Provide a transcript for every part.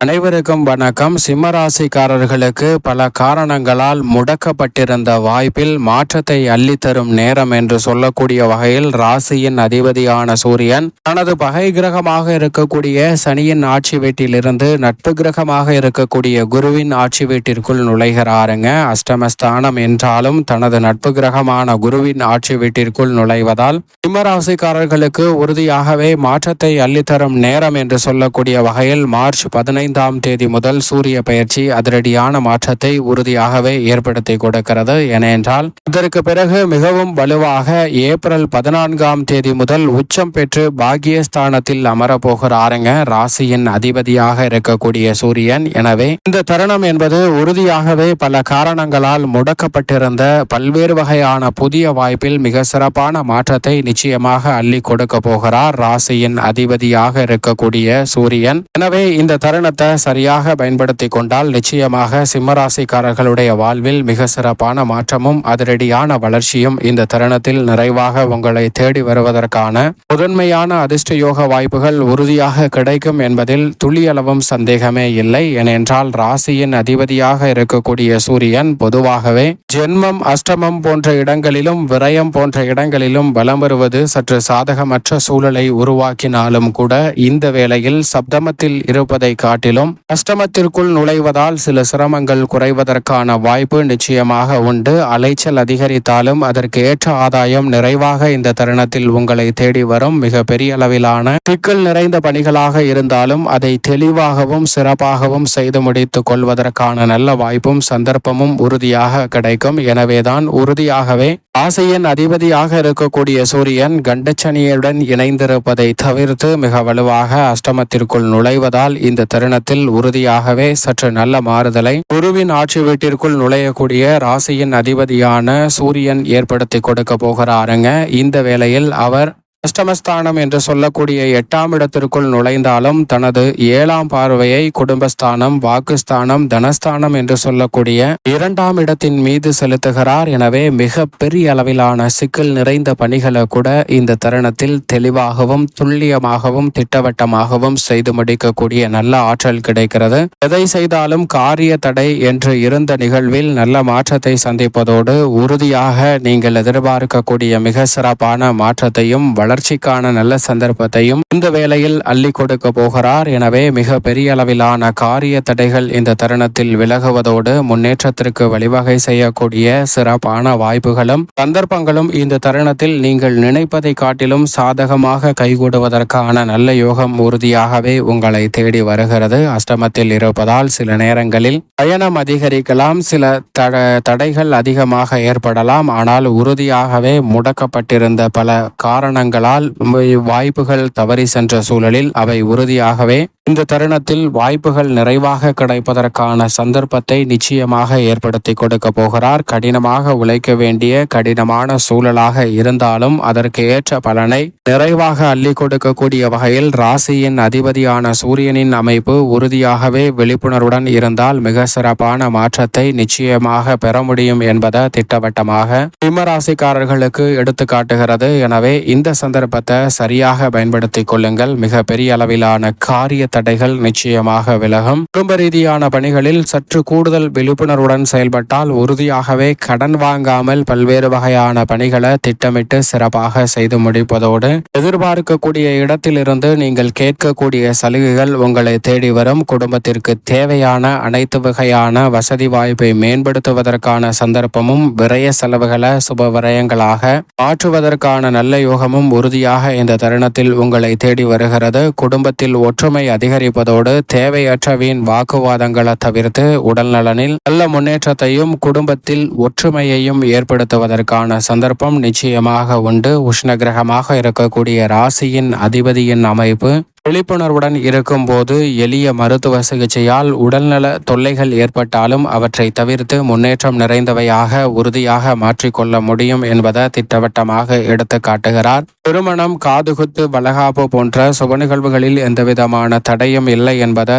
அனைவருக்கும் வணக்கம். சிம்மராசிக்காரர்களுக்கு பல காரணங்களால் முடக்கப்பட்டிருந்த வாய்ப்பில் மாற்றத்தை அள்ளித்தரும் நேரம் என்று சொல்லக்கூடிய வகையில் ராசியின் அதிபதியான சூரியன் தனது பகை கிரகமாக இருக்கக்கூடிய சனியின் ஆட்சி வீட்டிலிருந்து நட்பு கிரகமாக இருக்கக்கூடிய குருவின் ஆட்சி வீட்டிற்குள் நுழைகிறாருங்க. அஷ்டமஸ்தானம் என்றாலும் தனது நட்பு கிரகமான குருவின் ஆட்சி வீட்டிற்குள் நுழைவதால் சிம்மராசிக்காரர்களுக்கு உறுதியாகவே மாற்றத்தை அள்ளித்தரும் நேரம் என்று சொல்லக்கூடிய வகையில் மார்ச் பதினைந்து பதினைந்தாம் தேதி முதல் சூரிய பயிற்சி அதிரடியான மாற்றத்தை உறுதியாகவே ஏற்படுத்தி கொடுக்கிறது. ஏனென்றால் இதற்கு பிறகு மிகவும் வலுவாக ஏப்ரல் பதினான்காம் தேதி முதல் உச்சம் பெற்று பாகியஸ்தானத்தில் அமரப்போகிறாருங்க ராசியின் அதிபதியாக இருக்கக்கூடிய சூரியன். எனவே இந்த தருணம் என்பது உறுதியாகவே பல காரணங்களால் முடக்கப்பட்டிருந்த பல்வேறு வகையான புதிய வாய்ப்பில் மிக சிறப்பான மாற்றத்தை நிச்சயமாக அள்ளி கொடுக்க போகிறார். ராசியின் அதிபதியாக இருக்கக்கூடிய சூரியன். எனவே இந்த தருணத்தை நேரத்தை சரியாக பயன்படுத்தி கொண்டால் நிச்சயமாக சிம்மராசிக்காரர்களுடைய வாழ்வில் மிக சிறப்பான மாற்றமும் அதிரடியான வளர்ச்சியும் இந்த தருணத்தில் நிறைவாக உங்களை தேடி வருவதற்கான முதன்மையான அதிர்ஷ்ட யோக வாய்ப்புகள் உறுதியாக கிடைக்கும் என்பதில் துளியளவும் சந்தேகமே இல்லை. ஏனென்றால் ராசியின் அதிபதியாக இருக்கக்கூடிய சூரியன் பொதுவாகவே ஜென்மம் அஷ்டமம் போன்ற இடங்களிலும் விரயம் போன்ற இடங்களிலும் வலம் வருவது சற்று சாதகமற்ற சூழலை உருவாக்கினாலும் கூட இந்த வேளையில் சப்தமத்தில் இருப்பதை காட்டி காட்டிலும் கஷ்டமத்திற்குள் நுழைவதால் சில சிரமங்கள் குறைவதற்கான வாய்ப்பு நிச்சயமாக உண்டு. அலைச்சல் அதிகரித்தாலும் அதற்கு ஏற்ற ஆதாயம் நிறைவாக இந்த தருணத்தில் உங்களை தேடி வரும். மிக பெரிய அளவிலான சிக்கல் நிறைந்த பணிகளாக இருந்தாலும் அதை தெளிவாகவும் சிறப்பாகவும் செய்து முடித்துக் கொள்வதற்கான நல்ல வாய்ப்பும் சந்தர்ப்பமும் உறுதியாக கிடைக்கும். எனவேதான் உறுதியாகவே ஆசையின் அதிபதியாக இருக்கக்கூடிய சூரியன் கண்டச்சனியுடன் இணைந்திருப்பதை தவிர்த்து மிக வலுவாக அஷ்டமத்திற்குள் நுழைவதால் இந்த தருணத்தில் உறுதியாகவே சற்று நல்ல மாறுதலை குருவின் ஆட்சி வீட்டிற்குள் நுழையக்கூடிய ராசியின் அதிபதியான சூரியன் ஏற்படுத்தி கொடுக்க போகிறாருங்க. இந்த வேளையில் அவர் அஷ்டமஸ்தானம் என்று சொல்லக்கூடிய எட்டாம் இடத்திற்குள் நுழைந்தாலும் தனது ஏழாம் பார்வையை குடும்பஸ்தானம் வாக்குஸ்தானம் தனஸ்தானம் என்று சொல்லக்கூடிய இரண்டாம் இடத்தின் மீது செலுத்துகிறார். எனவே மிக பெரிய அளவிலான சிக்கல் நிறைந்த பணிகளை கூட இந்த தருணத்தில் தெளிவாகவும் துல்லியமாகவும் திட்டவட்டமாகவும் செய்து முடிக்கக்கூடிய நல்ல ஆற்றல் கிடைக்கிறது. எதை செய்தாலும் காரிய தடை என்று இருந்த நிகழ்வில் நல்ல மாற்றத்தை சந்திப்பதோடு உறுதியாக நீங்கள் எதிர்பார்க்கக்கூடிய மிக சிறப்பான மாற்றத்தையும் வளர்ச்சிக்கான நல்ல சந்தர்ப்பத்தையும் இந்த வேளையில் அள்ளி கொடுக்க போகிறார். எனவே மிக பெரிய அளவிலான காரிய தடைகள் இந்த தருணத்தில் விலகுவதோடு முன்னேற்றத்திற்கு வழிவகை செய்யக்கூடிய சிறப்பான வாய்ப்புகளும் சந்தர்ப்பங்களும் இந்த தருணத்தில் நீங்கள் நினைப்பதை காட்டிலும் சாதகமாக கைகூடுவதற்கான நல்ல யோகம் உறுதியாகவே உங்களை தேடி வருகிறது. அஷ்டமத்தில் இருப்பதால் சில நேரங்களில் பயணம் அதிகரிக்கலாம் சில தடைகள் அதிகமாக ஏற்படலாம். ஆனால் உறுதியாகவே முடக்கப்பட்டிருந்த பல காரணங்கள் காரணங்களால் வாய்ப்புகள் தவறி சென்ற சூழலில் அவை உறுதியாகவே இந்த தருணத்தில் வாய்ப்புகள் நிறைவாக கிடைப்பதற்கான சந்தர்ப்பத்தை நிச்சயமாக ஏற்படுத்தி கொடுக்க போகிறார். கடினமாக உழைக்க வேண்டிய கடினமான சூழலாக இருந்தாலும் அதற்கு ஏற்ற பலனை நிறைவாக அள்ளி கொடுக்கக்கூடிய வகையில் ராசியின் அதிபதியான சூரியனின் அமைப்பு உறுதியாகவே விழிப்புணர்வுடன் இருந்தால் மிக சிறப்பான மாற்றத்தை நிச்சயமாக பெற முடியும் என்பதை திட்டவட்டமாக சிம்மராசிக்காரர்களுக்கு எடுத்து காட்டுகிறது. எனவே இந்த சந்தர்ப்பத்தை சரியாக பயன்படுத்திக் கொள்ளுங்கள். மிக பெரிய அளவிலான காரிய தடைகள் நிச்சயமாக விலகும். குடும்ப ரீதியான பணிகளில் சற்று கூடுதல் விழிப்புணர்வுடன் செயல்பட்டால் உறுதியாகவே கடன் வாங்காமல் பல்வேறு வகையான பணிகளை திட்டமிட்டு சிறப்பாக செய்து முடிப்பதோடு எதிர்பார்க்கக்கூடிய இடத்திலிருந்து நீங்கள் கேட்கக்கூடிய சலுகைகள் உங்களை தேடி வரும். குடும்பத்திற்கு தேவையான அனைத்து வகையான வசதி வாய்ப்பை மேம்படுத்துவதற்கான சந்தர்ப்பமும் விரய செலவுகளை சுப விரயங்களாக மாற்றுவதற்கான நல்ல யோகமும் உறுதியாக இந்த தருணத்தில் உங்களை தேடி வருகிறது. குடும்பத்தில் ஒற்றுமை அதிக அதிகரிப்பதோடு தேவையற்ற வீண் வாக்குவாதங்களை தவிர்த்து உடல் நலனில் நல்ல முன்னேற்றத்தையும் குடும்பத்தில் ஒற்றுமையையும் ஏற்படுத்துவதற்கான சந்தர்ப்பம் நிச்சயமாக உண்டு. உஷ்ண கிரகமாக இருக்கக்கூடிய ராசியின் அதிபதியின் அமைப்பு விழிப்புணர்வுடன் இருக்கும்போது எளிய மருத்துவ சிகிச்சையால் உடல்நல தொல்லைகள் ஏற்பட்டாலும் அவற்றை தவிர்த்து முன்னேற்றம் நிறைந்தவையாக உறுதியாக மாற்றிக்கொள்ள முடியும் என்பதை திட்டவட்டமாக எடுத்து காட்டுகிறார். திருமணம் காதுகுத்து வளகாப்பு போன்ற சுப நிகழ்வுகளில் எந்தவிதமான தடையும் இல்லை என்பதை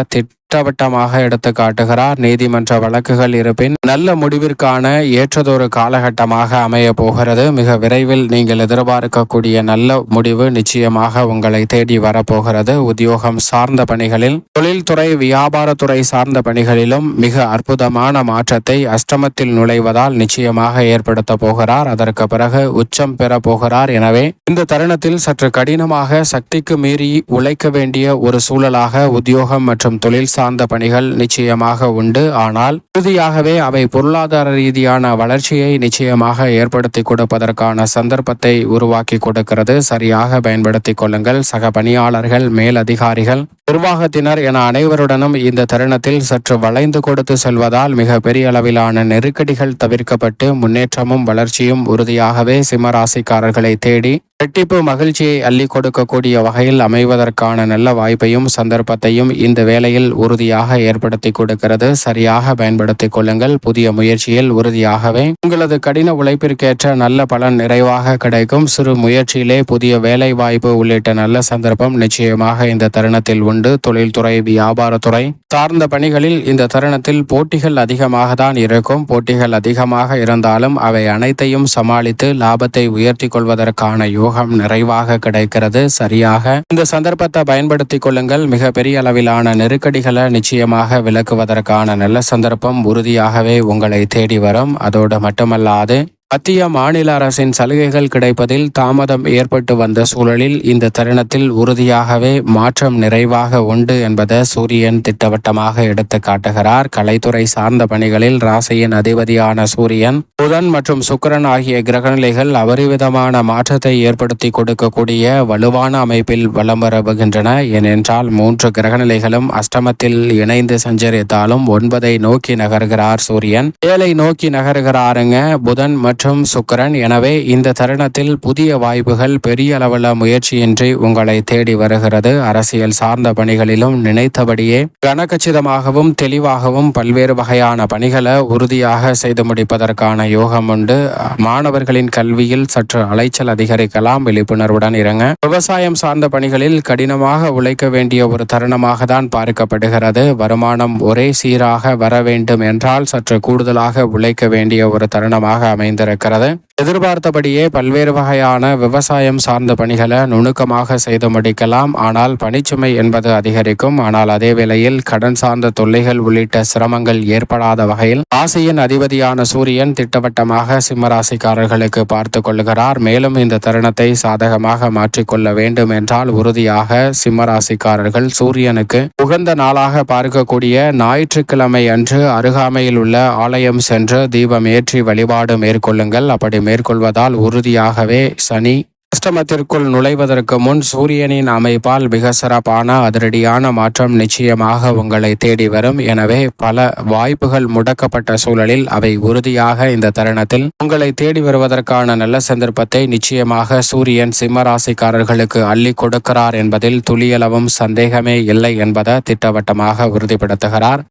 திட்டவட்டமாக எடுத்து காட்டுகிறார். நீதிமன்ற வழக்குகள் இருப்பின் நல்ல முடிவிற்கான ஏற்றதொரு காலகட்டமாக அமைய போகிறது. மிக விரைவில் நீங்கள் எதிர்பார்க்கக்கூடிய நல்ல முடிவு நிச்சயமாக உங்களை தேடி வரப்போகிறது. உத்தியோகம் சார்ந்த பணிகளில் தொழில்துறை வியாபாரத்துறை சார்ந்த பணிகளிலும் மிக அற்புதமான மாற்றத்தை அஷ்டமத்தில் நுழைவதால் நிச்சயமாக ஏற்படுத்த போகிறார். அதற்கு பிறகு உச்சம் பெற போகிறார். எனவே இந்த தருணத்தில் சற்று கடினமாக சக்திக்கு மீறி உழைக்க வேண்டிய ஒரு சூழலாக உத்தியோகம் மற்றும் தொழில் சார்ந்த பணிகள் நிச்சயமாக உண்டு. ஆனால் இறுதியாகவே அவை பொருளாதார ரீதியான வளர்ச்சியை நிச்சயமாக ஏற்படுத்தி கொடுப்பதற்கான சந்தர்ப்பத்தை உருவாக்கி கொடுக்கிறது. சரியாக பயன்படுத்திக் கொள்ளுங்கள். சக பணியாளர்கள் மேலதிகாரிகள் நிர்வாகத்தினர் என அனைவருடனும் இந்த தருணத்தில் சற்று வளைந்து கொடுத்து செல்வதால் மிக பெரிய அளவிலான நெருக்கடிகள் தவிர்க்கப்பட்டு முன்னேற்றமும் வளர்ச்சியும் உறுதியாகவே சிம்மராசிக்காரர்களை தேடி இரட்டிப்பு மகிழ்ச்சியை அள்ளி கொடுக்கக்கூடிய வகையில் அமைவதற்கான நல்ல வாய்ப்பையும் சந்தர்ப்பத்தையும் இந்த வேளையில் உறுதியாக ஏற்படுத்தி கொடுக்கிறது. சரியாக பயன்படுத்திக் கொள்ளுங்கள். புதிய முயற்சியில் உறுதியாகவே உங்களது கடின உழைப்பிற்கேற்ற நல்ல பலன் நிறைவாக கிடைக்கும். சிறு முயற்சியிலே புதிய வேலை வாய்ப்பு உள்ளிட்ட நல்ல சந்தர்ப்பம் நிச்சயமாக இந்த தருணத்தில் உண்டு. தொழில்துறை வியாபாரத்துறை சார்ந்த பணிகளில் இந்த தருணத்தில் போட்டிகள் அதிகமாக தான் இருக்கும். போட்டிகள் அதிகமாக இருந்தாலும் அவை அனைத்தையும் சமாளித்து லாபத்தை உயர்த்தி கொள்வதற்கான யோகம் நிறைவாக கிடைக்கிறது சரியாக. இந்த சந்தர்ப்பத்தை பயன்படுத்தி கொள்ளுங்கள். மிக பெரிய அளவிலான நெருக்கடிகளை நிச்சயமாக விலக்குவதற்கான நல்ல சந்தர்ப்பம் உறுதியாகவே உங்களை தேடி வரும். அதோடு மட்டுமல்லாது மத்திய மாநில அரசின் சலுகைகள் கிடைப்பதில் தாமதம் ஏற்பட்டு வந்த சூழலில் இந்த தருணத்தில் உறுதியாகவே மாற்றம் நிறைவாக உண்டு என்பதை சூரியன் திட்டவட்டமாக எடுத்து காட்டுகிறார். கலைத்துறை சார்ந்த பணிகளில் ராசியின் அதிபதியான சூரியன் புதன் மற்றும் சுக்கிரன் ஆகிய கிரகநிலைகள் அபரிவிதமான மாற்றத்தை ஏற்படுத்தி கொடுக்கக்கூடிய வலுவான அமைப்பில் வலம் வரவுகின்றன. ஏனென்றால் மூன்று கிரகநிலைகளும் அஷ்டமத்தில் இணைந்து சஞ்சரித்தாலும் ஒன்பதை நோக்கி நகர்கிறார் சூரியன். ஏழை நோக்கி நகர்கிறாருங்க புதன் மற்றும் மற்றும் சுக்கரன். எனவே இந்த தருணத்தில் புதிய வாய்ப்புகள் பெரிய அளவில் முயற்சியின்றி உங்களை தேடி வருகிறது. அரசியல் சார்ந்த பணிகளிலும் நினைத்தபடியே கனகச்சிதமாகவும் தெளிவாகவும் பல்வேறு வகையான பணிகளை உறுதியாக செய்து முடிப்பதற்கான யோகம் உண்டு. மாணவர்களின் கல்வியில் சற்று அலைச்சல் அதிகரிக்கலாம். விழிப்புணர்வுடன் இறங்க. விவசாயம் சார்ந்த பணிகளில் கடினமாக உழைக்க வேண்டிய ஒரு தருணமாக தான் பார்க்கப்படுகிறது. வருமானம் ஒரே சீராக வர வேண்டும் என்றால் சற்று கூடுதலாக உழைக்க வேண்டிய ஒரு தருணமாக அமைந்திருக்கிறது Karadé. எதிர்பார்த்தபடியே பல்வேறு வகையான விவசாயம் சார்ந்த பணிகளை நுணுக்கமாக செய்து முடிக்கலாம். ஆனால் பணிச்சுமை என்பது அதிகரிக்கும். ஆனால் அதே வேளையில் கடன் சார்ந்த தொல்லைகள் உள்ளிட்ட சிரமங்கள் ஏற்படாத வகையில் ராசியின் அதிபதியான சூரியன் திட்டவட்டமாக சிம்மராசிக்காரர்களுக்கு பார்த்து கொள்கிறார். மேலும் இந்த தருணத்தை சாதகமாக மாற்றிக்கொள்ள வேண்டும் என்றால் உறுதியாக சிம்மராசிக்காரர்கள் சூரியனுக்கு உகந்த நாளாக பார்க்கக்கூடிய ஞாயிற்றுக்கிழமை அன்று அருகாமையில் உள்ள ஆலயம் சென்று தீபம் ஏற்றி வழிபாடு மேற்கொள்ளுங்கள். அப்படி மேற்கொள்வதால் உறுதியாகவே சனி அஷ்டமத்திற்குள் நுழைவதற்கு முன் சூரியனின் அமைப்பால் மிக சிறப்பான அதிரடியான மாற்றம் நிச்சயமாக உங்களை தேடி வரும். எனவே பல வாய்ப்புகள் முடக்கப்பட்ட சூழலில் அவை உறுதியாக இந்த தருணத்தில் உங்களை தேடி வருவதற்கான நல்ல சந்தர்ப்பத்தை நிச்சயமாக சூரியன் சிம்மராசிக்காரர்களுக்கு அள்ளி கொடுக்கிறார் என்பதில் துளியளவும் சந்தேகமே இல்லை என்பதை திட்டவட்டமாக உறுதிப்படுத்துகிறார்.